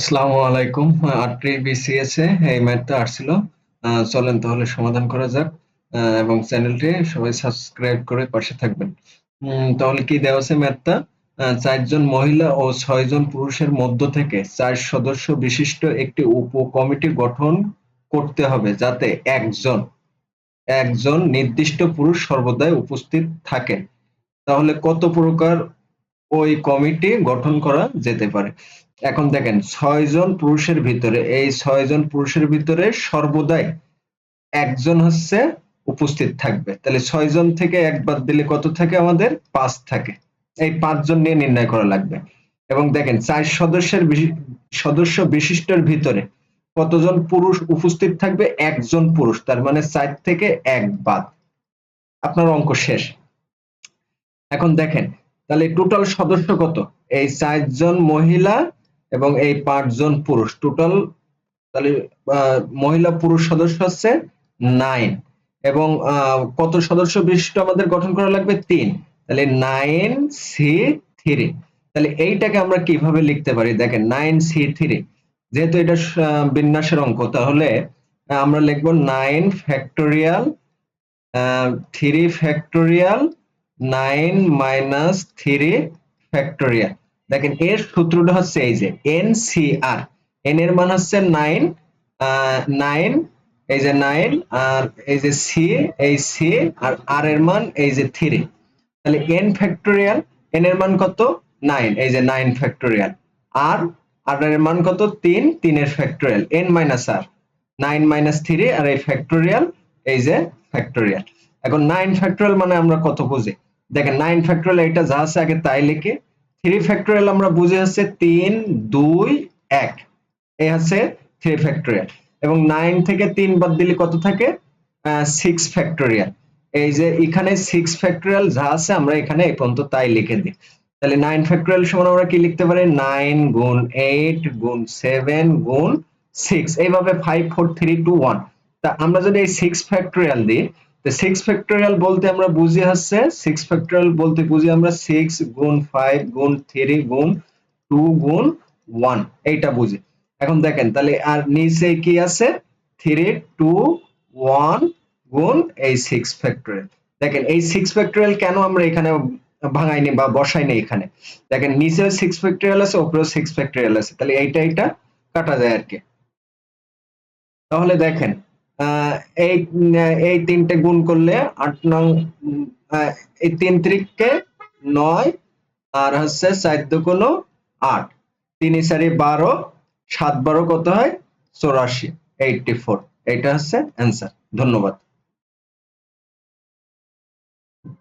আসসালামু আলাইকুম। আটটি বিসিএস এ এই ম্যাথটা আসছিল। চলেন তাহলে সমাধান করা যাক। এবং চ্যানেলটি সবাই সাবস্ক্রাইব করে পাশে থাকবেন। তাহলে কি দেওয়া আছে ম্যাথটা চারজন মহিলা ও ছয়জন পুরুষের মধ্য থেকে চার সদস্য বিশিষ্ট একটি উপ কমিটি গঠন করতে হবে যাতে একজন একজন নির্দিষ্ট পুরুষ সর্বদাই উপস্থিত থাকে। তাহলে কত প্রকার ওই কমিটি গঠন করা যেতে পারে? এখন দেখেন, ছয়জন পুরুষের ভিতরে, এই ছয়জন পুরুষের ভিতরে সর্বদাই একজন হচ্ছে উপস্থিত থাকবে। তাহলে ছয়জন থেকে এক বাদ দিলে কত থাকে আমাদের? পাঁচ থাকে। এই পাঁচজন নিয়ে নির্ণয় করা লাগবে। এবং দেখেন, চার সদস্যের সদস্য বিশিষ্টর ভিতরে কতজন পুরুষ উপস্থিত থাকবে? একজন পুরুষ, তার মানে চার থেকে এক বাদ। আপনার অঙ্ক শেষ। এখন দেখেন, তাহলে টোটাল সদস্য কত? এই চারজন মহিলা এবং এই পাঁচজন পুরুষ। টোটাল তাহলে মহিলা পুরুষ সদস্য হচ্ছে নাইন এবং কত সদস্য বিশিষ্ট আমাদের গঠন করা লাগবে? তিন। তাহলে নাইন সি থ্রি তাহলে এইটাকে আমরা কীভাবে লিখতে পারি? দেখেন নাইন সি থ্রি যেহেতু এটা বিন্যাসের অঙ্ক, তাহলে আমরা লিখব nine factorial three factorial nine minus three factorial দেখেন এর সূত্রটা হচ্ছে এই যে এন সি আর এন এর মান হচ্ছে নাইন নাইন, এই যে নাইন, আর এই যে সি, এই সি, আর আর এর মান এই যে থ্রি। তাহলে এন ফ্যাক্টোরিয়াল, এন এর মান কত? নাইন, এই যে নাইন ফ্যাক্টোরিয়াল। আর আর এর মান কত? তিন, তিনের factorial, N minus R. Nine minus three, আর এই ফ্যাক্টোরিয়াল, এই যে ফ্যাক্টোরিয়াল। এখন নাইন ফ্যাক্টোরিয়াল মানে আমরা কত বুঝি? দেখেন নাইন ফ্যাক্টোরিয়াল এটা যা আছে আগে তাই লিখে। থ্রি ফ্যাক্টোরিয়াল আমরা বুঝি হচ্ছে তিন, দুই, এক। এই হচ্ছে থ্রি ফ্যাক্টোরিয়াল। এবং নাইন থেকে তিন বাদ দিলে কত থাকে? Six factorial. এই যে এখানে সিক্স ফ্যাক্টোরিয়াল যা আছে আমরা এখানে এই পর্যন্ত তাই লিখে দিই। তাহলে নাইন ফ্যাক্টোরিয়াল সমান আমরা কি লিখতে পারি? নাইন গুণ এইট গুণ সেভেন গুণ সিক্স এইভাবে five four three two one তা আমরা যদি এই সিক্স ফ্যাক্টোরিয়াল দিই সিক্স ফ্যাক্টোরিয়াল বলতে আমরা বুঝি হচ্ছে সিক্স ফ্যাক্টোরিয়াল বলতে বুঝি আমরা সিক্স গুণ ফাইভ গুণ থ্রি গুণ টু গুণ ওয়ান এইটা বুঝি। এখন দেখেন, তাহলে আর নিচে কি আছে? থ্রি টু ওয়ান গুণ এই সিক্স ফ্যাক্টোরিয়াল দেখেন, এই সিক্স ফ্যাক্টোরিয়াল কেন আমরা এখানে ভাঙাইনি বা বসাইনি এখানে? দেখেন নিচে সিক্স ফ্যাক্টোরিয়াল আছে, উপরেও সিক্স ফ্যাক্টোরিয়াল আছে। তাহলে এইটা এইটা কাটা যায় আর কি। তাহলে দেখেন এই এই তিনটে গুণ করলে আট নং এই তিন ত্রিককে নয়, আর হচ্ছে চার কোনো আট। তিন চারি বারো, সাত বারো কত হয়? চৌরাশি এইটটি ফোর এইটা হচ্ছে অ্যান্সার ধন্যবাদ।